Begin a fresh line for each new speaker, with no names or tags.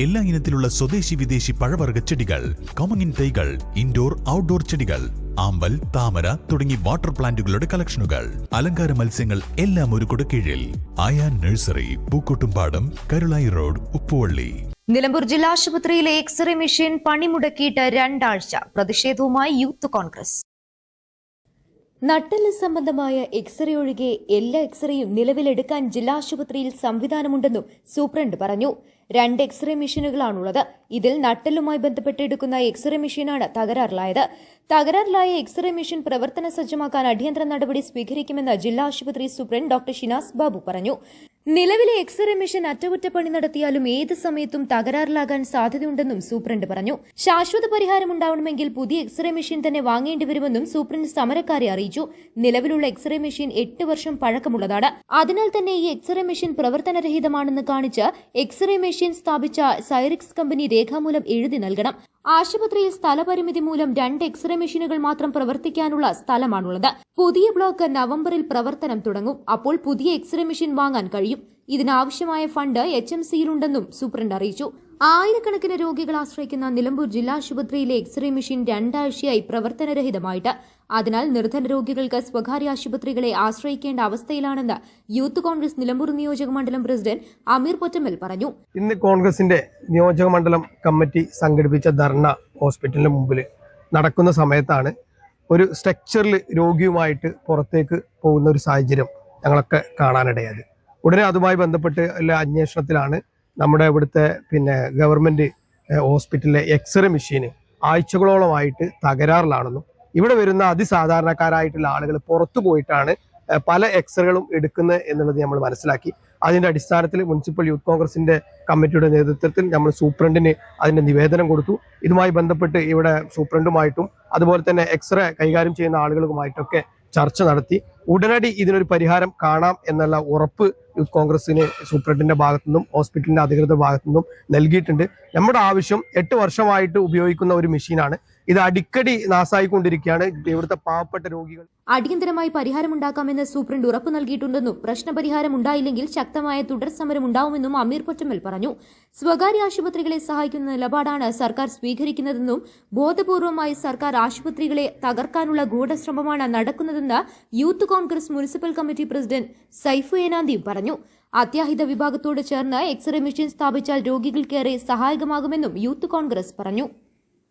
എല്ലാ ഇനത്തിലുള്ള സ്വദേശി വിദേശി പഴവർഗ ചെടികൾ കോമങ്ങിൻ തൈകൾ ഇൻഡോർ ഔട്ട്ഡോർ ചെടികൾ ആമ്പൽ താമര തുടങ്ങി വാട്ടർ പ്ലാന്റുകളുടെ കളക്ഷനുകൾ അലങ്കാര മത്സ്യങ്ങൾ എല്ലാം ഒരു കുടക്കീഴിൽ ആയാൻ നഴ്സറി പൂക്കോട്ടുംപാടം കരുളായി റോഡ് ഉപ്പുവള്ളി.
നിലമ്പൂർ ജില്ലാ ആശുപത്രിയിലെ എക്സ്റേ മെഷീൻ പണിമുടക്കിയിട്ട് രണ്ടാഴ്ച. പ്രതിഷേധവുമായി യൂത്ത് കോൺഗ്രസ്. നട്ടെല്ല് സംബന്ധമായ എക്സ്റേ ഒഴികെ എല്ലാ എക്സ്റേയും നിലവിലെടുക്കാൻ ജില്ലാ ആശുപത്രിയിൽ സംവിധാനമുണ്ടെന്നും സൂപ്രണ്ട് പറഞ്ഞു. രണ്ട് എക്സ്റേ മെഷീനുകളാണുള്ളത്. ഇതിൽ നട്ടെല്ലുമായി ബന്ധപ്പെട്ട് എടുക്കുന്ന എക്സ്റേ മെഷീനാണ് തകരാറിലായത്. തകരാറിലായ എക്സ്റേ മെഷീൻ പ്രവർത്തന സജ്ജമാക്കാൻ അടിയന്തര നടപടി സ്വീകരിക്കുമെന്ന് ജില്ലാ ആശുപത്രി സൂപ്രണ്ട് ഡോക്ടർ ഷിനാസ് ബാബു പറഞ്ഞു. നിലവിലെ എക്സ്റേ മെഷീൻ അറ്റകുറ്റപ്പണി നടത്തിയാലും ഏത് സമയത്തും തകരാറിലാകാൻ സാധ്യതയുണ്ടെന്നും സൂപ്രണ്ട് പറഞ്ഞു. ശാശ്വത പരിഹാരം ഉണ്ടാവണമെങ്കിൽ പുതിയ എക്സ്റേ മെഷീൻ തന്നെ വാങ്ങേണ്ടി വരുമെന്നും സൂപ്രണ്ട് സമരക്കാരെ അറിയിച്ചു. നിലവിലുള്ള എക്സ്റേ മെഷീൻ എട്ട് വർഷം പഴക്കമുള്ളതാണ്. അതിനാൽ തന്നെ ഈ എക്സ്റേ മെഷീൻ പ്രവർത്തനരഹിതമാണെന്ന് കാണിച്ച് എക്സ്റേ മെഷീൻ സ്ഥാപിച്ച സൈറിക്സ് കമ്പനി രേഖാമൂലം എഴുതി നൽകണം. ആശുപത്രിയിൽ സ്ഥലപരിമിതി മൂലം രണ്ട് എക്സ്റേ മെഷീനുകൾ മാത്രം പ്രവർത്തിക്കാനുള്ള സ്ഥലമാണുള്ളത്. പുതിയ ബ്ലോക്ക് നവംബറിൽ പ്രവർത്തനം തുടങ്ങും. അപ്പോൾ പുതിയ എക്സ്റേ മെഷീൻ വാങ്ങാൻ കഴിയും. ഇതിനാവശ്യമായ ഫണ്ട് എച്ച് എം സിയിലുണ്ടെന്നും സൂപ്രണ്ട് അറിയിച്ചു. ആയിരക്കണക്കിന് രോഗികൾ ആശ്രയിക്കുന്ന നിലമ്പൂർ ജില്ലാ ആശുപത്രിയിലെ എക്സ്റേ മെഷീൻ രണ്ടാഴ്ചയായി പ്രവർത്തനരഹിതമായിട്ട് അതിനാൽ നിർധന രോഗികൾക്ക് സ്വകാര്യ ആശുപത്രികളെ ആശ്രയിക്കേണ്ട അവസ്ഥയിലാണെന്ന് യൂത്ത് കോൺഗ്രസ് നിലമ്പൂർ നിയോജക മണ്ഡലം പ്രസിഡന്റ് അമീർ പൊറ്റമ്മൽ പറഞ്ഞു.
ഇന്ന് കോൺഗ്രസിന്റെ നിയോജക മണ്ഡലം കമ്മിറ്റി സംഘടിപ്പിച്ച ധർണ ഹോസ്പിറ്റലിന് മുമ്പിൽ നടക്കുന്ന സമയത്താണ് ഒരു സ്ട്രക്ചറിൽ രോഗിയുമായിട്ട് പുറത്തേക്ക് പോകുന്ന ഒരു സാഹചര്യം ഞങ്ങളൊക്കെ കാണാനിടയായത്. ഉടനെ അതുമായി ബന്ധപ്പെട്ട് എല്ലാ അന്വേഷണത്തിലാണ് നമ്മുടെ ഇവിടുത്തെ പിന്നെ ഗവൺമെന്റ് ഹോസ്പിറ്റലിലെ എക്സ്റേ മെഷീന് ആഴ്ചകളോളമായിട്ട് തകരാറിലാണെന്നും ഇവിടെ വരുന്ന അതിസാധാരണക്കാരായിട്ടുള്ള ആളുകൾ പുറത്തു പോയിട്ടാണ് പല എക്സ്റേകളും എടുക്കുന്നത് എന്നുള്ളത് നമ്മൾ മനസ്സിലാക്കി. അതിന്റെ അടിസ്ഥാനത്തിൽ മുനിസിപ്പൽ യൂത്ത് കോൺഗ്രസിന്റെ കമ്മിറ്റിയുടെ നേതൃത്വത്തിൽ നമ്മൾ സൂപ്രണ്ടിന് അതിന്റെ നിവേദനം കൊടുത്തു. ഇതുമായി ബന്ധപ്പെട്ട് ഇവിടെ സൂപ്രണ്ടുമായിട്ടും അതുപോലെ തന്നെ എക്സ്റേ കൈകാര്യം ചെയ്യുന്ന ആളുകളുമായിട്ടൊക്കെ ചർച്ച നടത്തി. ഉടനടി ഇതിനൊരു പരിഹാരം കാണാം എന്നുള്ള ഉറപ്പ് കോൺഗ്രസിന് സൂപ്രണ്ടിന്റെ ഭാഗത്തു നിന്നും ഹോസ്പിറ്റലിന്റെ അധികൃതരുടെ ഭാഗത്തു നിന്നും നൽകിയിട്ടുണ്ട്. നമ്മുടെ ആവശ്യം എട്ട് വർഷമായിട്ട് ഉപയോഗിക്കുന്ന ഒരു മെഷീനാണ് ഇത് അടിക്കടി നാസായിക്കൊണ്ടിരിക്കുകയാണ്. ഇവിടുത്തെ പാവപ്പെട്ട രോഗികൾ.
അടിയന്തരമായി പരിഹാരമുണ്ടാക്കാമെന്ന് സൂപ്രണ്ട് ഉറപ്പു നൽകിയിട്ടുണ്ടെന്നും പ്രശ്നപരിഹാരം ഉണ്ടായില്ലെങ്കിൽ ശക്തമായ തുടർ സമരം ഉണ്ടാവുമെന്നും അമീർ പൊറ്റമ്മൽ പറഞ്ഞു. സ്വകാര്യ ആശുപത്രികളെ സഹായിക്കുന്ന നിലപാടാണ് സർക്കാർ സ്വീകരിക്കുന്നതെന്നും ബോധപൂർവമായി സർക്കാർ ആശുപത്രികളെ തകർക്കാനുള്ള ഗൂഢശ്രമമാണ് നടക്കുന്നതെന്ന് youth Congress municipal committee president Saifu Enanthi പറഞ്ഞു. അത്യാഹിത വിഭാഗത്തോട് ചേർന്ന് എക്സ്റേ മെഷീൻ സ്ഥാപിച്ചാൽ രോഗികൾക്കേറെ സഹായകമാകുമെന്നും യൂത്ത് കോൺഗ്രസ് പറഞ്ഞു.